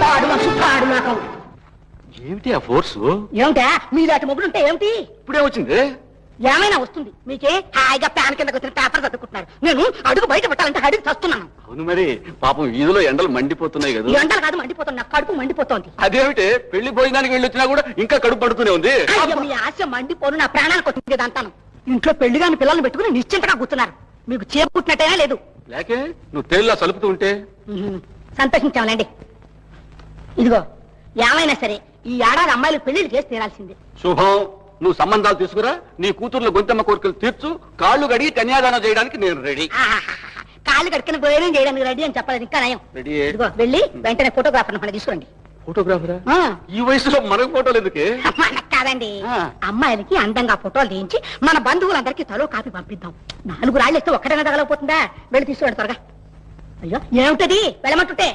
పాడు మనిషి పాడు మాకం ఏమిటి ఆ ఫోర్సు? ఏమిటా? మీలాంటి మొగుడుంటే ఏమిటి? ఇప్పుడే వచ్చింది. ఏమైనా వస్తుంది? మీకే హాయిగా ప్యాన్ కిందకు వచ్చిన పేపర్ చదువుకుంటున్నారు నేను అడుగు బయట పెట్టాలంటే అడుగు చస్తున్నాను. అవును మరి పాపం వీధిలో ఎండలు మండిపోతున్నాయి కదా. ఎండలు కాదు మండిపోతుంది నా కడుపు మండిపోతోంది. అదేమిటి? పెళ్ళి భోజనానికి వెళ్ళి వచ్చినా కూడా ఇంకా కడుపు పడుతూనే ఉంది. మీ ఆశ మండిపోను నా ప్రాణానికి వచ్చింది అంతాను ఇంట్లో పెళ్ళి కాని పిల్లల్ని పెట్టుకుని నిశ్చింతగా కూర్చున్నారు. మీకు చేపుట్టినట్టేనా లేదు. లేకే నువ్వు తేలిలా సలుపుతూ ఉంటే? సంతోషించాంలేండి ఇదిగో. ఏమైనా సరే ఈ ఏడాది అమ్మాయిలు పెళ్ళిళ్ళు చేసి తీరాల్సిందే. శుభం నువ్వు సంబంధాలు తీసుకురా నీ కూతుర్ల గొంతమ్మ కోరికలు తీర్చు కాళ్ళు గడిగి కన్యాదానం చేయడానికి నేను రెడీ. కాళ్ళు కడుక్కుని భోజనం చేయడానికి రెడీ అని చెప్పలేదు ఇంకా నయం. రెడీ. ఇదిగో వెళ్ళి వెంటనే ఫోటోగ్రాఫర్ మన తీసుకురండి. ఫోటోగ్రాఫరా? ఆ, ఈ వయసులో మనకు ఫోటోలు ఎందుకే? మనకు కాదండి. ఆ. అమ్మాయిలకి అందంగా ఫోటోలు తీయించి మన బంధువులందరికీ తలో కాపీ పంపిద్దాం. నాలుగు రాళ్ళు ఇస్తే ఒక్కడైనా తగలకపోతుందా? వెళ్ళి తీసుకురండి త్వరగా. అయ్యో ఏమిటది? వెళ్ళమంటుంటే.